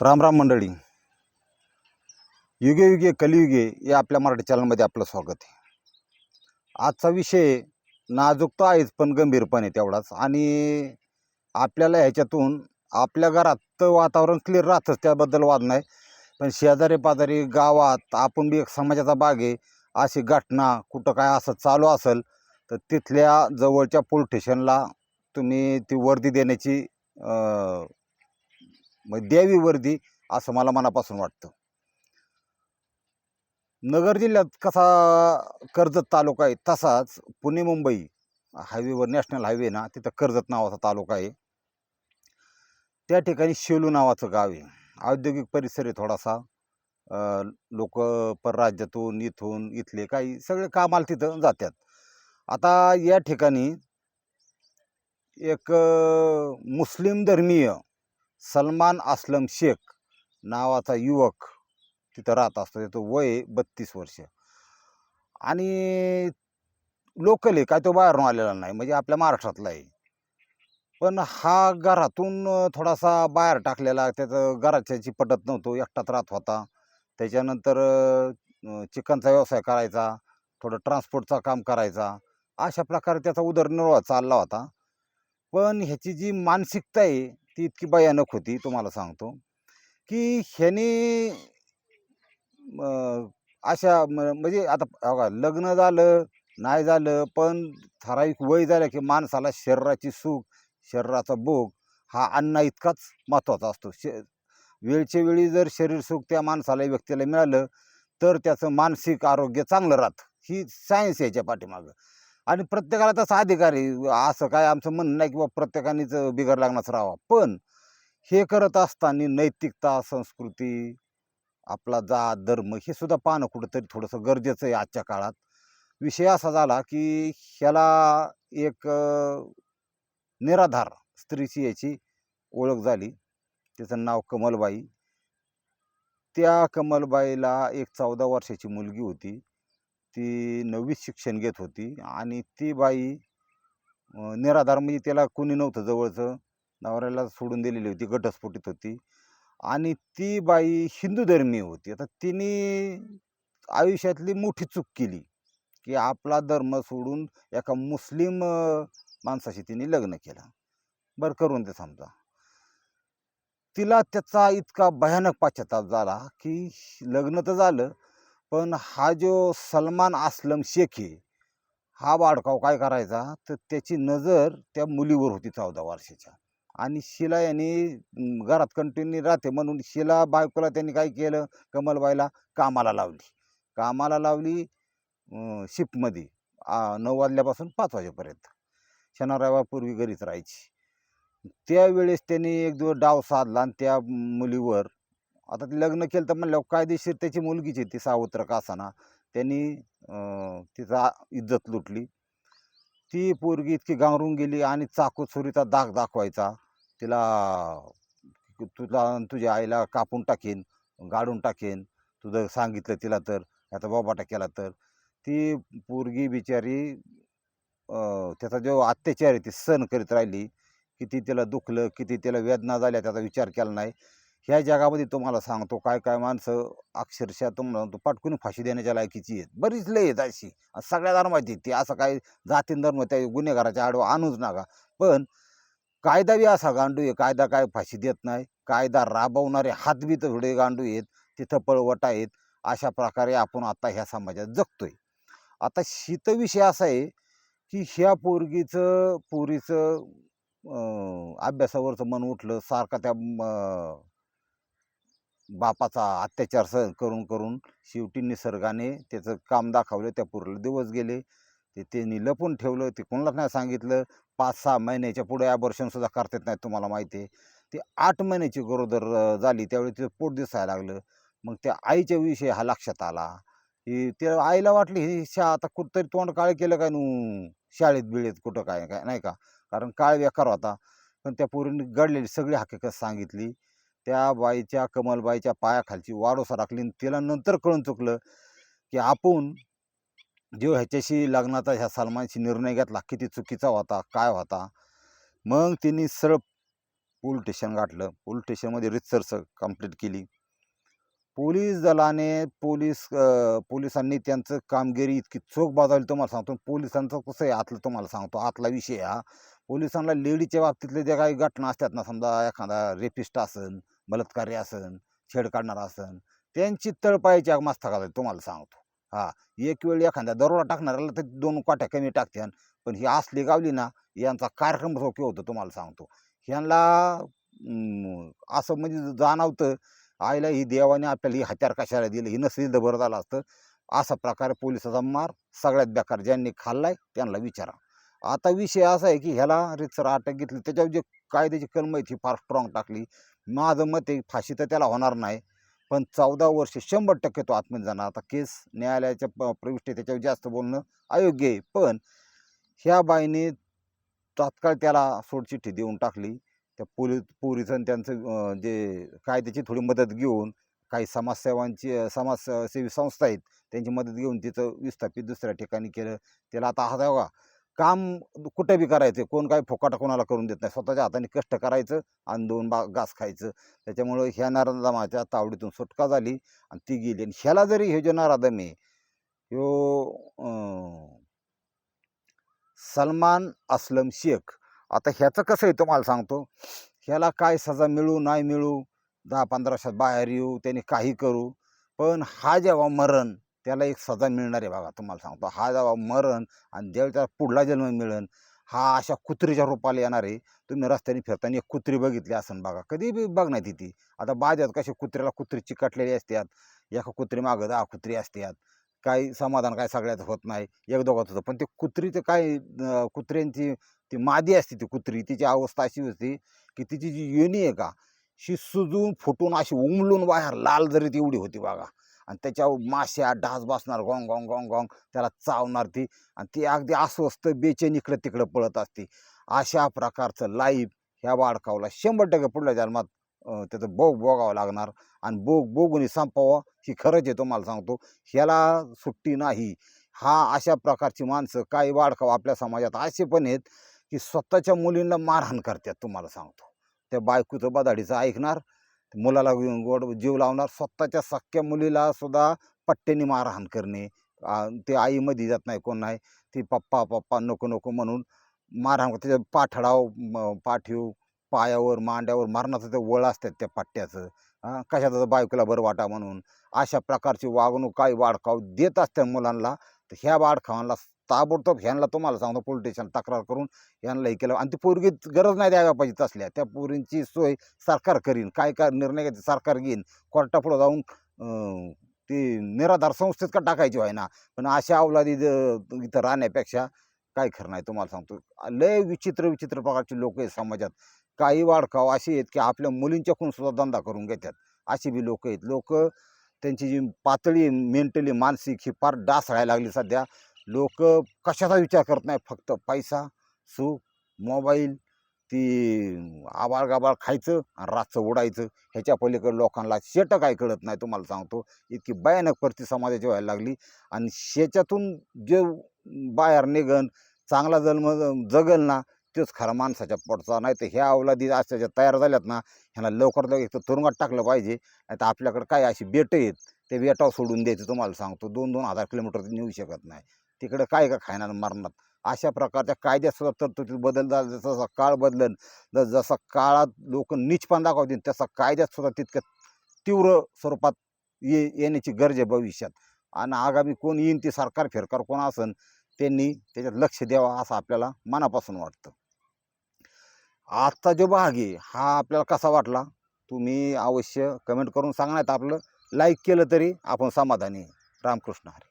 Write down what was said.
राम राम मंडळी. युगे युगे कलियुगे या आपल्या मराठी चॅनलमध्ये आपलं स्वागत आहे. आजचा विषय नाजूक तर आहेच पण गंभीर पण आहे तेवढाच. आणि आपल्याला ह्याच्यातून आपल्या घरात तर वातावरण क्लिअर राहतंच त्याबद्दल वाद नाही. पण शेजारी पाजारी गावात आपण बी एक समाजाचा भाग आहे अशी घटना कुठं काय असं चालू असेल तर तिथल्या जवळच्या पोलीस स्टेशनला तुम्ही ती वर्दी देण्याची मग द्यावी वर्दी असं मला मनापासून वाटतं. नगर जिल्ह्यात कसा कर्जत तालुका आहे तसाच पुणे मुंबई हायवेवर नॅशनल हायवे ना तिथं कर्जत नावाचा तालुका आहे. त्या ठिकाणी शेलू नावाचं गाव आहे. औद्योगिक परिसर आहे थोडासा. लोक परराज्यातून इथून इथले काही सगळे कामाला तिथं जातात. आता या ठिकाणी एक मुस्लिम धर्मीय सलमान असलम शेख नावाचा युवक तिथं राहत असतो. त्याचं वय बत्तीस वर्ष. आणि लोकल आहे काय तो बाहेरून आलेला नाही म्हणजे आपल्या महाराष्ट्रातला आहे. पण हा घरातून थोडासा बाहेर टाकलेला त्याचं घराच्याची पटत नव्हतो एकटाच राहत होता. त्याच्यानंतर चिकनचा व्यवसाय करायचा थोडं ट्रान्सपोर्टचा काम करायचा. अशा प्रकारे त्याचा उदरनिर्वाह चालला होता. पण ह्याची जी मानसिकता आहे ती इतकी भयानक होती तुम्हाला सांगतो की ह्याने अशा म्हणजे आता लग्न झालं नाही झालं पण ठराविक वय झालं की माणसाला शरीराची सुख शरीराचा भोग हा अन्ना इतकाच महत्त्वाचा असतो. श वेळच्या वेळी जर शरीर सुख त्या माणसाला व्यक्तीला मिळालं तर त्याचं मानसिक आरोग्य चांगलं राहतं. ही सायन्स याच्या पाठीमागं. आणि प्रत्येकाला तसा अधिकार आहे. असं काय आमचं म्हणणं नाही किंवा प्रत्येकानेच बिगर लागणारच राहावा. पण हे करत असताना नैतिकता संस्कृती आपला जात धर्म हे सुद्धा पाहणं कुठंतरी थोडंसं गरजेचं आहे आजच्या काळात. विषय असा झाला की ह्याला एक निराधार स्त्रीची याची ओळख झाली. तिचं नाव कमलबाई. त्या कमलबाईला एक चौदा वर्षाची मुलगी होती. ती नववीत शिक्षण घेत होती आणि ती बाई निराधार म्हणजे त्याला कोणी नव्हतं जवळचं. नवऱ्याला सोडून दिलेली होती घटस्फोटीत होती. आणि ती बाई हिंदू धर्मीय होती. आता तिने आयुष्यातली मोठी चूक केली की आपला धर्म सोडून एका मुस्लिम माणसाशी तिने लग्न केलं. बरं करून ते समजा. तिला त्याचा इतका भयानक पाश्चाताप झाला की लग्न तर झालं पण हा जो सलमान असलम शेख आहे हा बाडकाव काय करायचा? तर त्याची नजर त्या मुलीवर होती चौदा वर्षाच्या. आणि शिला यांनी घरात कंटिन्यू राहते म्हणून शिला बायकोला त्यांनी काय केलं? कमलबाईला कामाला लावली. कामाला लावली शिपमध्ये शिफ्टमध्ये नऊ वाजल्यापासून पाच वाजेपर्यंत. शनिवार पूर्वी घरीच राहायची. त्यावेळेस त्यांनी एक दिवस डाव साधला आणि त्या मुलीवर आता ते लग्न केलं तर म्हणल्यावर कायदेशीर त्याची मुलगीच आहे ती सावत्र का असाना त्यांनी तिचा इज्जत लुटली. ती पोरगी इतकी गांगरून गेली आणि चाकू छुरीचा दाग दाखवायचा. तिला तुला तुझ्या आईला कापून टाकेन गाडून टाकेन. तुझं सांगितलं तिला तर आता बाबाटा केला तर. ती पोरगी बिचारी त्याचा जो अत्याचार आहे ती सहन करीत राहिली. किती तिला दुखलं किती तिला वेदना झाल्या त्याचा विचार केला नाही. ह्या जगामध्ये तुम्हाला सांगतो काय काय माणसं अक्षरशः तुम्हाला पाटकून फाशी देण्याच्या लायकीची आहेत. बरीच लय आहेत अशी. सगळ्या धर्माची ती. असं काय जातीन धर्म त्या गुन्हेगाराच्या आडवा आणूच नका. पण कायदा बी असा गांडू आहे कायदा काय फाशी देत नाही. कायदा राबवणारे हात बी थोडे गांडू आहेत तिथं पळवट आहेत. अशा प्रकारे आपण आता ह्या समाजात जगतोय. आता शीतविषय असा आहे की ह्या पोरगीचं पोरीचं अभ्यासावरचं मन उठलं सारखा त्या म- बापाचा अत्याचार सहन करून करून शेवटी निसर्गाने त्याचं काम दाखवलं. त्या पुरलं दिवस गेले. ते त्यांनी लपून ठेवलं. ते कोणालाच नाही सांगितलं. पाच सहा महिन्याच्या पुढे ॲबॉर्शनसुद्धा करतात नाही तुम्हाला माहिती आहे. ते आठ महिन्याची गरोदर झाली. त्यावेळी तिचं पोट दिसायला लागलं. मग त्या आईच्या विषयी हा लक्षात आला. की त्या आईला वाटली ही शा आता कुठंतरी तोंड काळ केलं काय नू? शाळेत बिळेत कुठं काय काय नाही का? कारण काळ व्याकार होता. पण त्या पोरीने घडलेली सगळी हकीकत सांगितली. त्या बाईच्या कमलबाईच्या पायाखालची वाढ सरकली आणि तिला नंतर कळून चुकलं की आपण जो ह्याच्याशी लग्नाचा ह्या सलमानशी निर्णय घेतला किती चुकीचा होता काय होता? मग तिने सरळ पोलीस स्टेशन गाठलं. पोलीस स्टेशनमध्ये रितसर कंप्लीट केली. पोलीस दलाने पोलीस पोलिसांनी त्यांचं कामगिरी इतकी चोख बाजावली तुम्हाला सांगतो. पोलिसांचं कसं आहे आतलं तुम्हाला सांगतो. आतला विषय हा. पोलिसांना लेडीच्या बाबतीतले ज्या काही घटना असतात ना समजा एखादा रेपिस्ट असन बलात्कारी असन छेड काढणारा असन त्यांची तळपायची मस्तकात आहे तुम्हाला सांगतो. हा एक वेळ एखाद्या दरोडा टाकणाऱ्याला तर दोन काट्या कमी टाकत्यान पण ही असली गावली ना यांचा कार्यक्रम रोखे होतो तुम्हाला सांगतो. ह्यांना असं म्हणजे जाणवतं आईला ही देवाने आपल्याला ही हत्यार कशाला दिलं ही नसली तर बरं झालं असतं. असा प्रकारे पोलिसाचा मार सगळ्यात बेकार ज्यांनी खाल्लाय त्यांना विचारा. आता विषय असा आहे की ह्याला रितसर अटक घेतली त्याच्यावर जे कायद्याची कलम आहे ती फार स्ट्रॉंग टाकली. माझं मत आहे फाशी तर त्याला होणार नाही. पण चौदा वर्ष शंभर टक्के तो आत्महत्या जाणार. आता केस न्यायालयाच्या प- प्रविष्टी त्याच्यावर जास्त बोलणं अयोग्य आहे. पण ह्या बाईने तात्काळ त्याला सोडचिठ्ठी देऊन टाकली. त्या पोलीस पोलीस त्यांचं जे कायद्याची थोडी मदत घेऊन काही समाजसेवांची समाजसेवी संस्था आहेत त्यांची मदत घेऊन तिचं विस्थापित दुसऱ्या ठिकाणी केलं. त्याला आता हा बघा काम कुठं बी करायचं कोण काय फुकाटा कोणाला करून देत नाही. स्वतःच्या हाताने कष्ट करायचं आणि दोन बा घास खायचं. त्याच्यामुळं ह्या नराधमाच्या तावडीतून सुटका झाली आणि ती गेली. आणि ह्याला जरी हे जो नराधम आहे ह्यो सलमान असलम शेख. आता ह्याचं कसं आहे तुम्हाला सांगतो. ह्याला काय सजा मिळू नाही मिळू दहा पंधरा वर्षात बाहेर येऊ त्याने काही करू. पण हा जेव्हा मरण त्याला एक सजा मिळणार आहे बघा तुम्हाला सांगतो. हा जेव्हा मरण आणि ज्यावेळी पुढला जन्म मिळन हा अशा कुत्रीच्या रूपाला येणार आहे. तुम्ही रस्त्याने फिरताना एक कुत्री बघितली असन बघा. कधी बी बघण्यात ती आता बाजात कशी कुत्र्याला कुत्री चिकटलेली असतात एका कुत्री मागं दहा कुत्री असतात काही समाधान काय सगळ्यात होत नाही एक दोघात होतं. पण ते कुत्रीचं काय कुत्र्यांची ती मादी असते ती कुत्री. तिची अवस्था अशी होती की तिची जी योनी आहे का शी सुजून फुटून अशी उमलून बाहेर लाल जरी एवढी होती बघा. आणि त्याच्यावर माश्या डास बसणार गोंग गोंग गोंग गोंग त्याला चावणार ती आणि ती अगदी अस्वस्थ बेचेन इकडं तिकडं पळत असते. अशा प्रकारचं लाईफ ह्या बाळकावला शंभर टक्के पुढल्या जन्मात त्याचं बोग बोगावं लागणार आणि बोग बोगून संपावं ही खरंच आहे तुम्हाला सांगतो. ह्याला सुट्टी नाही. हा अशा प्रकारची माणसं काही वाढकाव आपल्या समाजात असे पण आहेत की स्वतःच्या मुलींना मारहाण करतात तुम्हाला सांगतो. त्या बायकोचं बदाडीचं ऐकणार मुलाला घेऊन गोड जीव लावणार. स्वतःच्या सख्या मुलीला सुद्धा पट्ट्याने मारहाण करणे. ते आईमध्ये जात नाही कोण नाही. ती पप्पा पप्पा नको नको म्हणून मारहाण त्याच्या पाठडाव पाठीव पायावर मांड्यावर मारण्याचं ते वळ असतात त्या पट्ट्याचं. हां कशाचं बायकोला बरं वाटा म्हणून. अशा प्रकारची वागणूक काही वाढखाव देत असतात मुलांना. तर ह्या वाढखावांना ताबडतोब ह्यांना तुम्हाला सांगतो पोलीस स्टेशन तक्रार करून ह्यांना हे केलं. आणि ती पोरगी गरज नाही द्यायला पाहिजे तसल्या. त्या पोरींची सोय सरकार करीन. काय काय निर्णय घ्यायचे सरकार घेईन. कोर्टापुढं जाऊन ती निराधार संस्थेत का टाकायची व्हाय ना पण अशा अवलादी इथं राहण्यापेक्षा काय खरं नाही तुम्हाला सांगतो. लय विचित्र विचित्र प्रकारचे लोक आहेत समाजात. काही वाढकाव असे आहेत की आपल्या मुलींच्याकडून सुद्धा धंदा करून घेतात. असे बी लोक आहेत. लोक त्यांची जी पातळी मेंटली मानसिक ही फार डासळायला लागली सध्या. लोक कशाचा विचार करत नाही फक्त पैसा सुख मोबाईल ती आबाळ गाबाळ खायचं आणि रातचं उडायचं ह्याच्या पलीकडे लोकांना शेटं काय कळत नाही तुम्हाला सांगतो. इतकी भयानक परिस्थिती समाजाची व्हायला लागली. आणि शेच्यातून जे बाहेर निघन चांगला जन्म जगल ना तेच खरा माणसाच्या पोटचा. नाही तर ह्या अवलादी अशा तयार झाल्यात ना ह्यांना लवकर लवकर एक तर तुरुंगात टाकलं पाहिजे. नाही तर आपल्याकडे काय अशी बेटं आहेत ते बेटाव सोडून द्यायचं तुम्हाला सांगतो. दोन दोन हजार किलोमीटर नेऊ शकत नाही. तिकडं काय का खायना मरणार अशा प्रकारच्या कायद्यात सुद्धा तरतुदीत बदल झाला जसा काळ बदलन जर जसा काळात लोक नीचपण दाखवतील तसा कायद्यात सुद्धा तितक्या तीव्र स्वरूपात ये येण्याची गरज आहे भविष्यात. आणि आगामी कोण येईन ती सरकार फेरकार कोण असन त्यांनी त्याच्यात लक्ष द्यावं असं आपल्याला मनापासून वाटतं. आजचा जो भाग आहे हा आपल्याला कसा वाटला? तुम्ही अवश्य कमेंट करून सांगण्यात आपलं लाईक केलं तरी आपण समाधानी रामकृष्ण हरी.